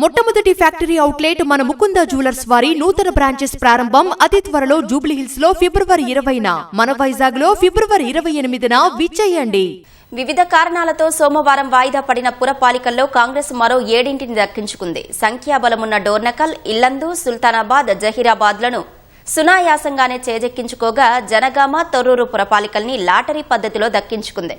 మొట్టమొదటి factory outlet మన Mukunda jewellers వారి నూతన బ్రాంచెస్ ప్రారంభం అతి త్వరలో జూబ్లీహిల్స్లో ఫిబ్రవరి ఇరవైన. మన వైజాగ్లో ఫిబ్రవరి ఇరవై ఎనిమిదిన విచ్చేయండి. వివిధ కారణాలతో సోమవారం వాయిదా పడిన పురపాలికల్లో కాంగ్రెస్ మరో ఏడింటిని దక్కించుకుంది. సంఖ్యాబలమున్న డోర్నకల్ ఇల్లందు సుల్తానాబాద్ జహీరాబాద్లను సునాయాసంగానే చేజెక్కించుకోగా జనగామ తొర్రూరు పురపాలికల్ని లాటరీ పద్ధతిలో దక్కించుకుంది.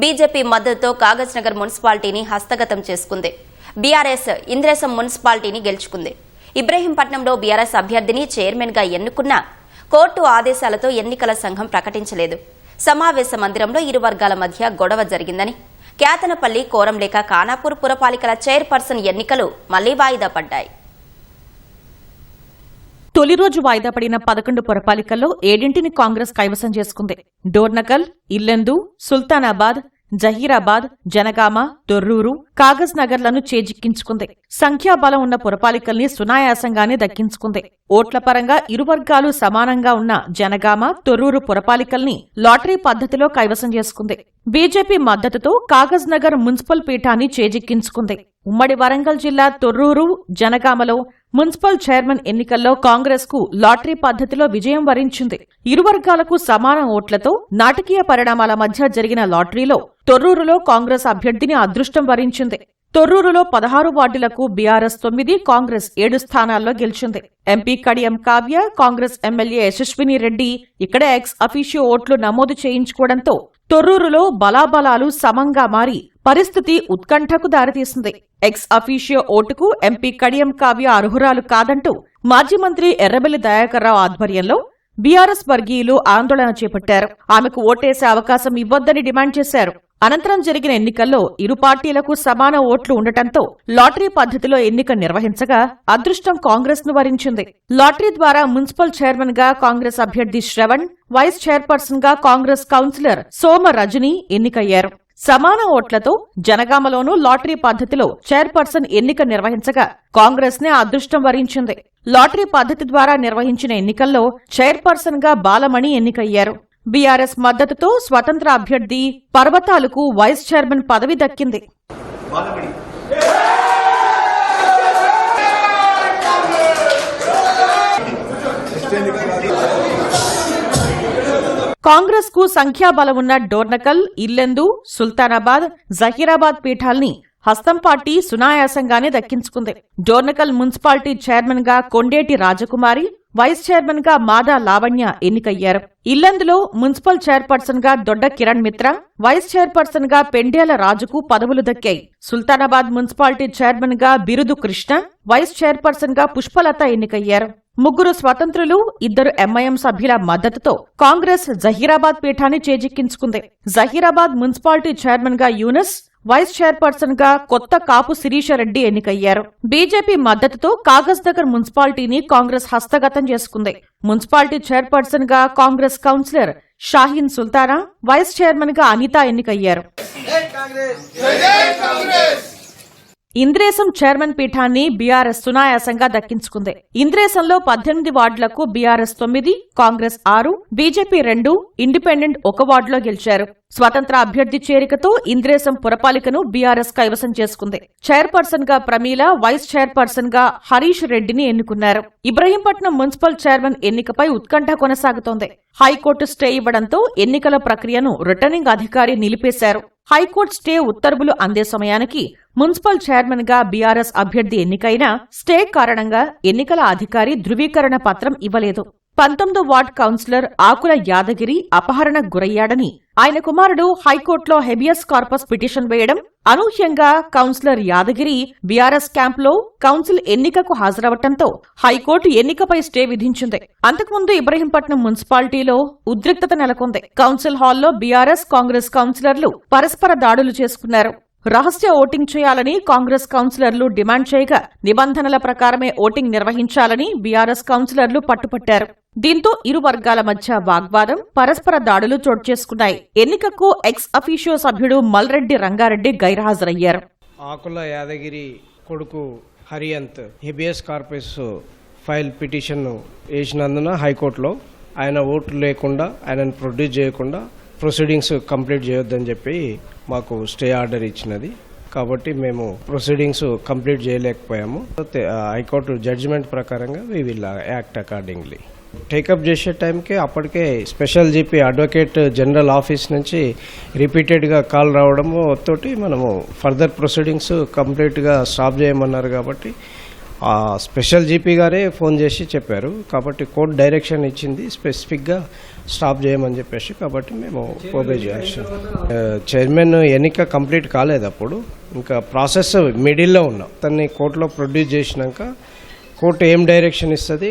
బీజేపీ మద్దతుతో కాగజ్ నగర్ మున్సిపాలిటీని హస్తగతం చేసుకుంది. బీఆర్ఎస్ ఇంద్రేశం మున్సిపాలిటీని గెలుచుకుంది. ఇబ్రహీంపట్నంలో బీఆర్ఎస్ అభ్యర్థిని చైర్మన్గా ఎన్నుకున్న కోర్టు ఆదేశాలతో ఎన్నికల సంఘం ప్రకటించలేదు. సమావేశ మందిరంలో ఇరు వర్గాల మధ్య గొడవ జరిగిందని కేతనపల్లి కోరంలేక ఖానాపూర్ పురపాలికల చైర్పర్సన్ ఎన్నికలు మళ్ళీ వాయిదా పడ్డాయి. తొలి రోజు వాయిదా పడిన పదకొండు పురపాలికల్లో ఏడింటిని కాంగ్రెస్ కైవసం చేసుకుంది. డోర్నకల్ ఇల్లెందు సుల్తానాబాద్ జహీరాబాద్ జనగామ తొర్రూరు కాగజ్ నగర్లను చేజిక్కించుకుంది. సంఖ్యాబలం ఉన్న పురపాలికల్ని సునాయాసంగానే దక్కించుకుంది. ఓట్ల పరంగా ఇరు వర్గాలు సమానంగా ఉన్న జనగామ తొర్రూరు పురపాలికల్ని లాటరీ పద్ధతిలో కైవసం చేసుకుంది. బీజేపీ మద్దతుతో కాగజ్ నగర్ మున్సిపల్ పీఠాన్ని చేజిక్కించుకుంది. ఉమ్మడి వరంగల్ జిల్లా తొర్రూరు జనగామలో మున్సిపల్ చైర్మన్ ఎన్నికల్లో కాంగ్రెస్కు లాటరీ పద్ధతిలో విజయం వరించింది. ఇరు వర్గాలకు సమాన ఓట్లతో నాటకీయ పరిణామాల మధ్య జరిగిన లాటరీలో తొర్రూరులో కాంగ్రెస్ అభ్యర్థిని అదృష్టం వరించింది. తొర్రూరులో పదహారు వార్డులకు బీఆర్ఎస్ తొమ్మిది కాంగ్రెస్ ఏడు స్థానాల్లో గెలిచింది. ఎంపీ కడియం కావ్య కాంగ్రెస్ ఎమ్మెల్యే యశస్విని రెడ్డి ఇక్కడే ఎక్స్ అఫీషియో ఓట్లు నమోదు చేయించుకోవడంతో తొర్రూరులో బలాబలాలు సమంగా మారి పరిస్థితి ఉత్కంఠకు దారితీసింది. ఎక్స్ అఫీషియో ఓటుకు ఎంపీ కడియం కావ్య అర్హురాలు కాదంటూ మాజీ మంత్రి ఎర్రబెల్లి దయాకర్రావు ఆధ్వర్యంలో బీఆర్ఎస్ వర్గీయులు ఆందోళన చేపట్టారు. ఆమెకు ఓటేసే అవకాశం ఇవ్వొద్దని డిమాండ్ చేశారు. అనంతరం జరిగిన ఎన్నికల్లో ఇరు పార్టీలకు సమాన ఓట్లు ఉండటంతో లాటరీ పద్ధతిలో ఎన్నిక నిర్వహించగా అదృష్టం కాంగ్రెస్ను వరించింది. లాటరీ ద్వారా మున్సిపల్ చైర్మన్గా కాంగ్రెస్ అభ్యర్థి శ్రవణ్ వైస్ చైర్పర్సన్గా కాంగ్రెస్ కౌన్సిలర్ సోమ రజని ఎన్నికయ్యారు. సమాన ఓట్లతో జనగామలోనూ లాటరీ పద్ధతిలో చైర్పర్సన్ ఎన్నిక నిర్వహించగా కాంగ్రెస్ నే అదృష్టం వరించింది. లాటరీ పద్ధతి ద్వారా నిర్వహించిన ఎన్నికల్లో చైర్పర్సన్గా బాలమణి ఎన్నికయ్యారు. బీఆర్ఎస్ మద్దతుతో స్వతంత్ర అభ్యర్థి పర్వతాలకు వైస్ చైర్మన్ పదవి దక్కింది. కాంగ్రెస్కు సంఖ్యాబలం ఉన్న డోర్నకల్ ఇల్లెందు సుల్తానాబాద్ జహీరాబాద్ పీఠాల్ని హస్తం పార్టీ సునాయాసంగానే దక్కించుకుంది. డోర్నకల్ మున్సిపాలిటీ చైర్మన్గా కొండేటి రాజకుమారి వైస్ చైర్మన్గా మాదా లావణ్య ఎన్నికయ్యారు. ఇల్లందులో మున్సిపల్ చైర్పర్సన్గా దొడ్డ కిరణ్ మిత్ర వైస్ చైర్పర్సన్గా పెండేల రాజుకు పదవులు దక్కాయి. సుల్తానాబాద్ మున్సిపాలిటీ చైర్మన్గా బిరుదు కృష్ణ వైస్ చైర్పర్సన్గా పుష్పలత ఎన్నికయ్యారు. ముగ్గురు స్వతంత్రులు ఇద్దరు ఎంఐఎం సభ్యుల మద్దతుతో కాంగ్రెస్ జహీరాబాద్ పీఠాన్ని చేజిక్కించుకుంది. జహీరాబాద్ మున్సిపాలిటీ చైర్మన్గా యూనస్ వైస్ చైర్పర్సన్గా కొత్త కాపు శిరీషరెడ్డి ఎన్నికయ్యారు. బీజేపీ మద్దతుతో కాగజ్ నగర్ మున్సిపాలిటీని కాంగ్రెస్ హస్తగతం చేసుకుంది. మున్సిపాలిటీ చైర్పర్సన్గా కాంగ్రెస్ కౌన్సిలర్ షాహీన్ సుల్తానా వైస్ చైర్మన్గా అనిత ఎన్నికయ్యారు. ఇంద్రేశం చైర్మన్ పీఠాన్ని బీఆర్ఎస్ సునాయాసంగా దక్కించుకుంది. ఇంద్రేశంలో పద్దెనిమిది వార్డులకు బీఆర్ఎస్ తొమ్మిది కాంగ్రెస్ ఆరు బీజేపీ రెండు ఇండిపెండెంట్ ఒక వార్డులో గెలిచారు. స్వతంత్ర అభ్యర్థి చేరికతో ఇంద్రేశం పురపాలికను బీఆర్ఎస్ కైవసం చేసుకుంది. చైర్పర్సన్గా ప్రమీల వైస్ చైర్పర్సన్గా హరీష్ రెడ్డిని ఎన్నుకున్నారు. ఇబ్రహీంపట్నం మున్సిపల్ చైర్మన్ ఎన్నికపై ఉత్కంఠ కొనసాగుతోంది. హైకోర్టు స్టే ఇవ్వడంతో ఎన్నికల ప్రక్రియను రిటర్నింగ్ అధికారి నిలిపేశారు. హైకోర్టు స్టే ఉత్తర్వులు అందే సమయానికి మున్సిపల్ చైర్మన్గా బీఆర్ఎస్ అభ్యర్థి ఎన్నికైనా స్టే కారణంగా ఎన్నికల అధికారి ధృవీకరణ పత్రం ఇవ్వలేదు. పంతొమ్మిదో వార్డ్ కౌన్సిలర్ ఆకుల యాదగిరి అపహరణ గురయ్యాడని ఆయన కుమారుడు హైకోర్టులో హెబియస్ కార్పస్ పిటిషన్ వేయడం అనూహ్యంగా కౌన్సిలర్ యాదగిరి బీఆర్ఎస్ క్యాంప్లో కౌన్సిల్ ఎన్నికకు హాజరవటంతో హైకోర్టు ఎన్నికపై స్టే విధించింది. అంతకుముందు ఇబ్రహీంపట్నం మున్సిపాలిటీలో ఉద్రిక్తత నెలకొంది. కౌన్సిల్ హాల్లో బీఆర్ఎస్ కాంగ్రెస్ కౌన్సిలర్లు పరస్పర దాడులు చేసుకున్నారు. రహస్య ఓటింగ్ చేయాలని కాంగ్రెస్ కౌన్సిలర్లు డిమాండ్ చేయగా నిబంధనల ప్రకారమే ఓటింగ్ నిర్వహించాలని బీఆర్ఎస్ కౌన్సిలర్లు పట్టుపట్టారు. దీంతో ఇరు వర్గాల మధ్య వాగ్వాదం పరస్పర దాడులు చోటు చేసుకున్నాయి. ఎన్నికకు ఎక్స్ అఫీషియో సభ్యుడు మల్రెడ్డి రంగారెడ్డి గైర్హాజరయ్యారు. ఆకుల యాదగిరి కొడుకు Hariyanth habeas corpus file petition వేసినందున హైకోర్టులో ఆయన ఓటు లేకుండా ఆయనను ప్రొడ్యూస్ చేయకుండా ప్రొసీడింగ్స్ కంప్లీట్ చేయొద్దని చెప్పి మాకు స్టే ఆర్డర్ ఇచ్చినది. కాబట్టి మేము ప్రొసీడింగ్స్ కంప్లీట్ చేయలేకపోయాము. హైకోర్టు జడ్జిమెంట్ ప్రకారంగా we will act accordingly take up చేసే టైంకి అప్పటికే special GP advocate general office నుంచి రిపీటెడ్గా కాల్ రావడము తోటి మనము ఫర్దర్ ప్రొసీడింగ్స్ కంప్లీట్గా స్టాప్ చేయమన్నారు కాబట్టి ఆ స్పెషల్ జీపీ గారే ఫోన్ చేసి చెప్పారు. కాబట్టి కోర్టు డైరెక్షన్ ఇచ్చింది స్పెసిఫిక్గా స్టాప్ చేయమని చెప్పేసి కాబట్టి మేము ఓబే చేయాల్సి చైర్మన్ ఎన్నిక కంప్లీట్ కాలేదు అప్పుడు. ఇంకా ప్రాసెస్ మిడిల్లో ఉన్నాం. తన్ని కోర్టులో ప్రొడ్యూస్ చేసినాక కోర్టు ఏం డైరెక్షన్ ఇస్తుంది?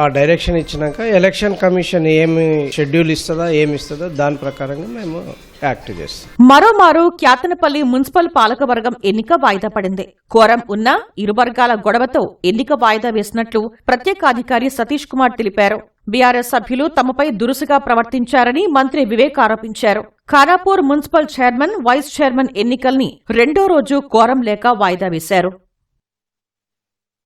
ఆ డైరెక్షన్ ఇచ్చినాక ఎలక్షన్ కమిషన్ ఏమి షెడ్యూల్ ఇస్తుందా ఏమి ఇస్తుందో దాని ప్రకారంగా మేము యాక్ట్ చేస్తాం. మరోమారు క్యాతనపల్లి మున్సిపల్ పాలకవర్గం ఎన్నిక వాయిదా పడింది. కోరం ఉన్న ఇరు వర్గాల గొడవతో ఎన్నిక వాయిదా వేసినట్లు ప్రత్యేకాధికారి సతీష్ కుమార్ తెలిపారు. బీఆర్ఎస్ సభ్యులు తమపై దురుసుగా ప్రవర్తించారని మంత్రి వివేక్ ఆరోపించారు. Khanapur municipal chairman vice chairman ఎన్నికల్ని రెండో రోజు కోరం లేక వాయిదా వేశారు.